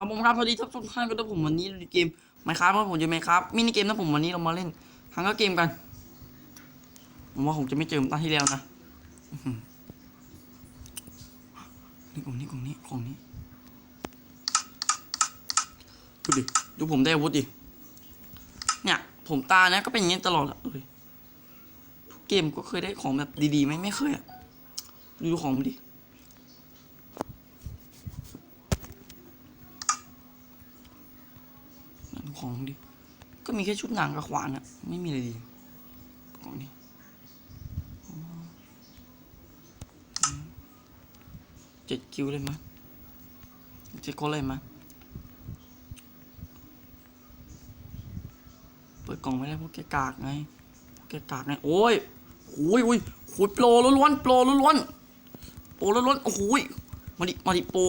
ครับผมครับพอดีทุกท่านก็ด้ผมวันนี้เกมไมครับว่าผมจะไมครับมินิเกมนะผมวันนี้เรามาเล่นฮังก็เกมกันผมว่าผมจะไม่เจอเหมอนตาที่แล้วนะอื้อหือนี่ของนี้ของนี้ของนี้ดูดิดูผมได้อาวุธดิเนี่ยผมตานะก็เป็นอย่างนี้ตลอดอะเลยทุกเกมก็เคยได้ของแบบดีๆไหมไม่เคยอะดูของมันดิ ของดิ ก็มีแค่ชุดหนังกับขวานอะไม่มีอะไรดีของนี้เจ็ดคิวเลยมั้ยเจ็ดคนเลยมั้ยเปิดกล่องไม่ได้เพราะแกกากไงแกกากไงโอ้ยโอ้ยโอ้ยโอ้ยโปรล้วนๆโปรล้วนๆโปรล้วนๆโอ้ยมาดิมาดิโปร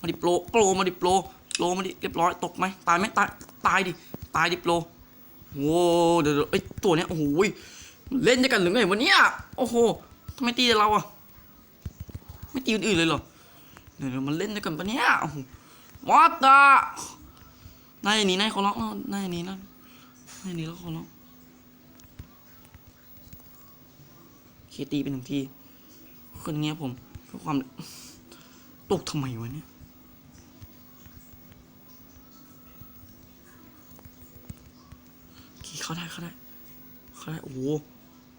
มาดิโปรโปรมาดิโปรโปรมาดิเรียบร้อยตกไหมตายไหมตาย ตายดิ ตายดิโปรโว้เดี๋ยวไอตัวเนี้ยโอ้โหยเล่นด้วยกันหรือไงวะเนี่ยโอ้โหทำไมตีเราอะ ไม่ตีอื่นเลยเหรอ เดี๋ยวเดี๋ยวมันเล่นด้วยกันปะเนี่ยโอ้โหวัดอะนายหนีนายเขาล็อกนายหนีนะนายหนีแล้วเขาล็อกเคตีเป็นหนึ่งทีคนเงี้ยผมเพื่อความตกทำไมวะเนี่ย เข้าได้เข้าได้เข้าได้ โอ้โห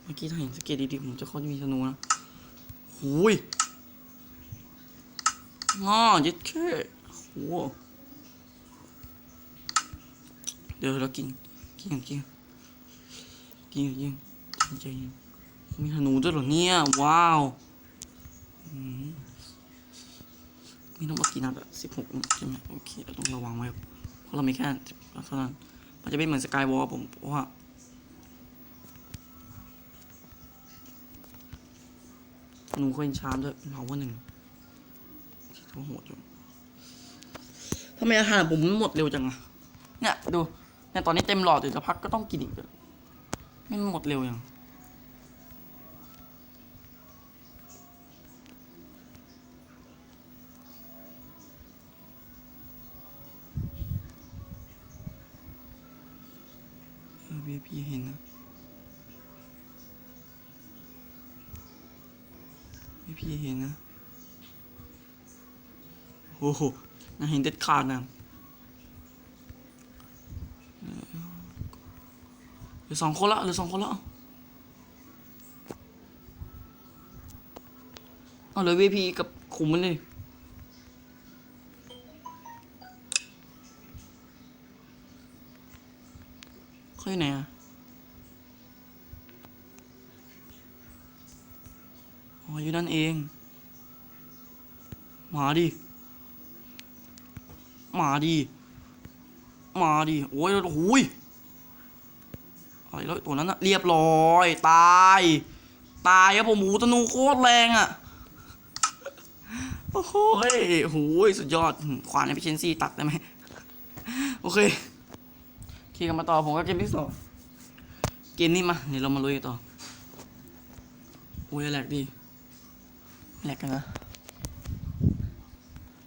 เมื่อกี้ถ้าเห็นสเกตดีๆผมจะเข้าจะมีธนูนะหูยง้อยึดแค่โอ้โหเดี๋ยวเรากิน กินกินกินกินกินใจเย็นมีธนูด้วยเหรอเนี่ย ว้าวมีทั้งหมดกี่นัดอะสิบหกใช่ไหมโอเคเราต้องระวังไว้เพราะเรามีแค่เท่านั้น มันจะไม่เหมือนสกายวอลผมเพราะว่าหนูเคยชาร์จด้วยเป็นเผาว่าหนึ่งที่ตัวโหดอยู่ทำไมอาหารผมหมดเร็วจังอะเนี่ยดูเนี่ยตอนนี้เต็มหลอดอยู่จะพักก็ต้องกินอีกเลยไม่หมดเร็วยัง เออ VIP เห็นนะ VIP เห็นนะโอ้โหน่าเห็นเด็ดขาดนะเหลือสองคนละเหลือสองคนละเอาเลือ VIP กับขุมมันเลย เขาอยู่ไหนอะอ๋ออยู่นั่นเองมาดิมาดิมาดิโอ้ยโอ้ยอะไรแล้วตัวนั้นอะเรียบร้อย ตาย ตายครับผมหมูตนูโคตรแรงอะโอ้โหยโอ้ยสุดยอดขวานในพิเชนซี่ตัดได้ไหมโอเค โอเคกันมาต่อผมก็เกมที่สองเกมนี้มาเดี๋ยวเรามาลุยต่อโอ้ยแหลกดีแหลกกันนะ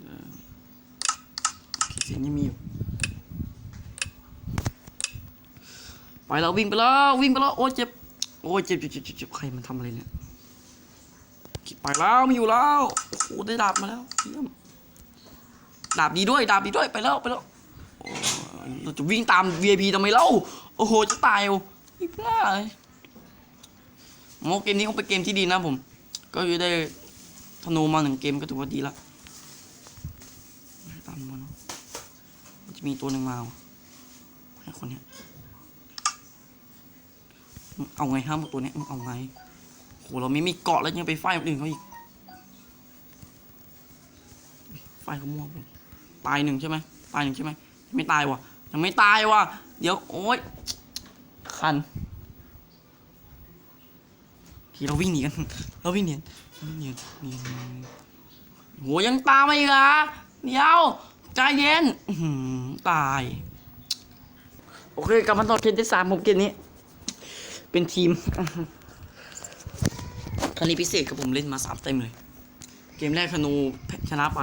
เออสียงยังมีอยู่ไปแล้ววิ่งไปแล้ววิ่งไปแล้วโอ้เจ็บโอ้เจ็บเจ็บเจ็บเจ็บใครมันทำอะไรเนี่ยไปแล้วไม่อยู่แล้วโอ้โหได้ดาบมาแล้วเยี่ยมดาบดีด้วยดาบดีด้วยไปแล้วไปแล้ว เราจะวิ่งตาม VIP ทำไมเล่า โอ้โห จะตายโอ้ไม่พลาดเลยโมเกมนี้ก็เป็นเกมที่ดีนะผม ก็คือได้ธนูมาหนึ่งเกมก็ถือว่าดีละตามมันมันจะมีตัวหนึ่งมาให้คนเนี้ยเอาไงห้ามตัวเนี้ยมึงเอาไงโหเราไม่มีเกาะแล้วยังไปไฟคนอื่นเขาอีกไฟเขามั่วผมตายหนึ่งใช่ไหมตายหนึ่งใช่ไหมไม่ตายว่ะ ยังไม่ตายว่ะ เดี๋ยว โอ๊ย คันทีเราวิ่งหนีกันเราวิ่งหนีกันเราวิ่งหนีหนีกันหนีกันโหยังตามมาอีกเหรอเดี๋ยวใจเย็นตาย โอเคกลับมาต่อเกมที่สามผมเกมนี้ เป็นทีมครั้งนี้พิเศษกับผมเล่นมาสามเต็มเลย เกกมแรกธนูชนะไป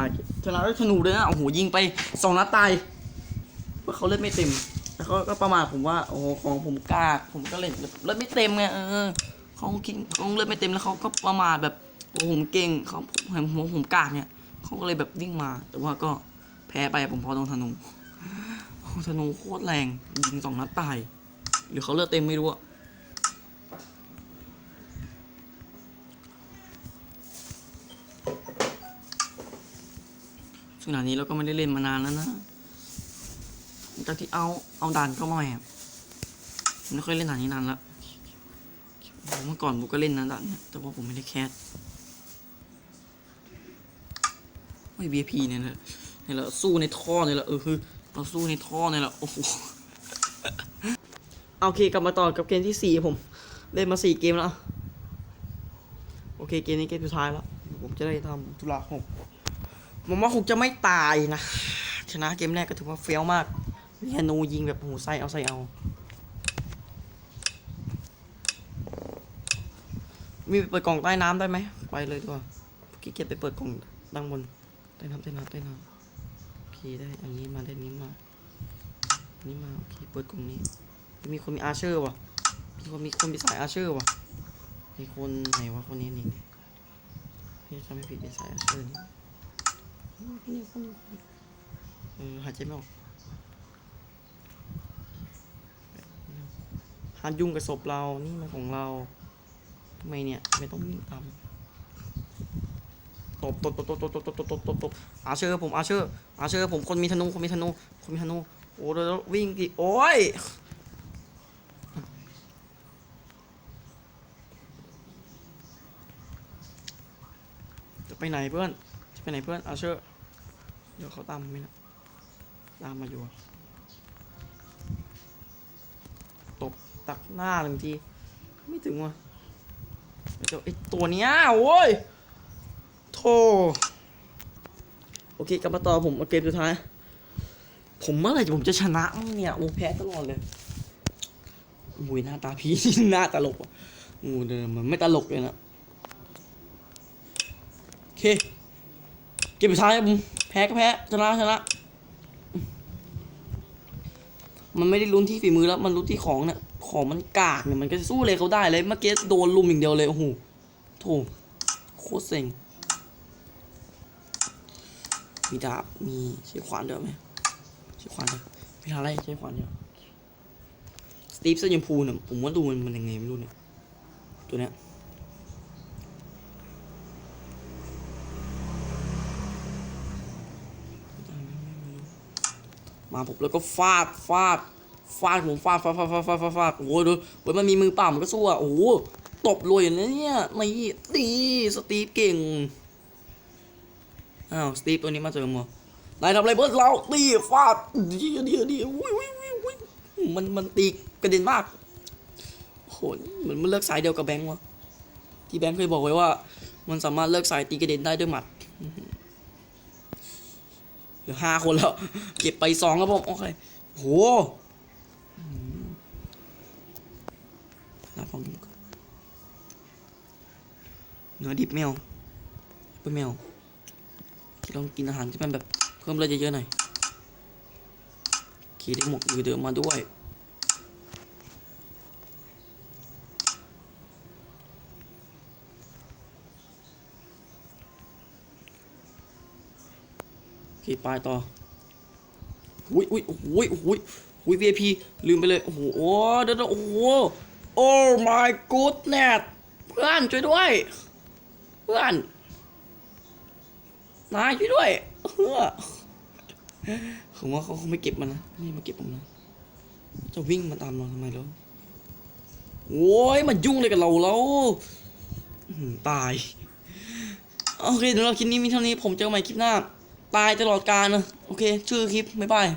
ชนะด้วยธนูด้วยนะโอ้โหยิงไปสองนัดตาย เพราะเขาเล่นไม่เต็ม แล้วเขาก็ประมาทผมว่าโอ้โหของผมกล้าผมก็เล่นเล่นไม่เต็มไงเออเขาคิดเขาเล่นไม่เต็มแล้วเขาก็ประมาทแบบโอ้โหผมเก่งเขาเห็นผมผมกล้าเนี่ยเขาก็เลยแบบวิ่งมา แต่ว่าก็แพ้ไปผมพอโดนธนูธนูโคตรแรงยิงสองนัดตาย หรือเขาเลือดเต็มไม่รู้อะซึ่งด่านี้เราก็ไม่ได้เล่นมานานแล้วนะ จากที่เอาเอาด่านเข้ามาใหม่อะผมไม่ค่อยเล่นด่านนี้นานละเมื่อก่อนผมก็เล่นนะด่านเนี้ยแต่ว่าผมไม่ได้แคสไม่ VIP เนี่ยนะเนี่ยแหละสู้ในท่อเนี่ยแหละเออคือเราสู้ในท่อเนี่ยแหละโอ้โหโอเคกลับมาต่อกับเกมที่สี่ผมเล่นมาสี่เกมแล้วโอเคเกมนี้เกมสุดท้ายแล้วผมจะได้ทำธุระของผมผมว่าคงจะไม่ตายนะชนะเกมแรกก็ถือว่าเฟี้ยวมาก เฮียนูยิงแบบโอ้โหใส่เอาใส่เอา มีเปิดกล่องใต้น้ำได้ไหม ไปเลยดีกว่าขี้เกียจไปเปิดกล่องด้านบนใต้น้ำใต้น้ำใต้น้ำโอเคได้ อันนี้มาได้อันนี้มาอันนี้มาโอเคเปิดกล่องนี้ มีคนมีอาเชอร์ว่ะ มีคนมีคนมีสายอาเชอร์ว่ะ มีคนไหนวะคนนี้นี่นี่จำไม่ผิดเป็นสายอาเชอร์นี่คนนี้คนนี้คนนี้เออหายใจไม่ออก หายุ่งกับศพเรา นี่มันของเราทำไมเนี่ย ไม่ต้องวิ่งตามตบตบตบตบตบตบตบตบตบตบตบอาเชอร์ผมอาเชอร์อาเชอร์ผมคนมีธนูคนมีธนูคนมีธนูโอ้เดี๋ยววิ่งดิโอ้ยจะไปไหนเพื่อนจะไปไหนเพื่อนอาเชอร์เดี๋ยวเขาตามไหมนะตามมาอยู่อะ ตักหน้าหนึ่งที ไม่ถึงว่ะเดี๋ยวไอตัวเนี้ยโว้ยโธ่โอเคกลับมาต่อผมเกมสุดท้าย ผมเมื่อไหร่ผมจะชนะเนี่ยโอ้แพ้ตลอดเลยอุ้ยหน้าตาพี่หน้าตลกว่ะโอ้เดินมันไม่ตลกเลยนะโอเคเกมสุดท้ายผมแพ้ก็แพ้ชนะชนะ มันไม่ได้ลุ้นที่ฝีมือแล้ว มันลุ้นที่ของเนี่ย ของมันกากเนี่ยมันก็สู้เลยเขาได้เลยเมื่อกี้โดนลุมอย่างเดียวเลยโอ้โหโถโคตรเซ็งมีดาบมีใช้ขวานเดียวไหมใช้ขวานเดียวไม่ทำอะไรใช้ขวานเดียวสตีฟเซอร์ยมพูเนี่ยผมว่าดูมันมันยังไงไม่รู้เนี่ยตัวเนี้ยมาผมแล้วก็ฟาดฟาด ฟาดผมฟาดฟาดฟาดฟาดฟาดฟาดฟาดโอ้โหดูเว้ยมันมีมือเปล่ามันก็สู้อะโอ้โหตบรวยอย่างนี้เนี่ยนี่ตีสตีฟเก่งอ้าวสตีฟตัวนี้มาเจอมั้งนายทำอะไรเพื่อนเราตีฟาดดีดีดีอุ้ยอุ้ยอุ้ยมันมันตีกระเด็นมากโอ้โหเหมือนมันเลิกสายเดียวกับแบงค์วะที่แบงค์เคยบอกไว้ว่า มันสามารถเลิกสายตีกระเด็นได้ด้วยหมัดเหลือห้าคนแล้ว เก็บไปสองครับผมโอเคโหอืมรับฟังดูก่อน เนื้อดิบแมวเป็นแมวที่ต้องกินอาหารที่มันแบบเพิ่มเลือดเยอะๆหน่อยโอเคได้หมวกอยู่เดิมมาด้วยโอเคไปต่ออุ้ยอุ้ยโอ้ยโอ้ยโอ้ย VIP ลืมไปเลย โอ้โหเดี๋ยวโอ้โห โอ้ my goodness เพื่อนช่วยด้วย พื่อนนายช่วยด้วยเออผมว่าเขาคงไม่เก็บมันนะนี่มาเก็บผมนะจะวิ่งมาตามเราทำไมแล้วโอ้ยมันยุ่งเลยกับเราแล้วตาย โอเคเดี๋ยวเราคลิปนี้มีเท่านี้ผมเจอใหม่คลิปหน้า ตายตลอดกาลนะโอเค ชื่อคลิป บ๊ายบาย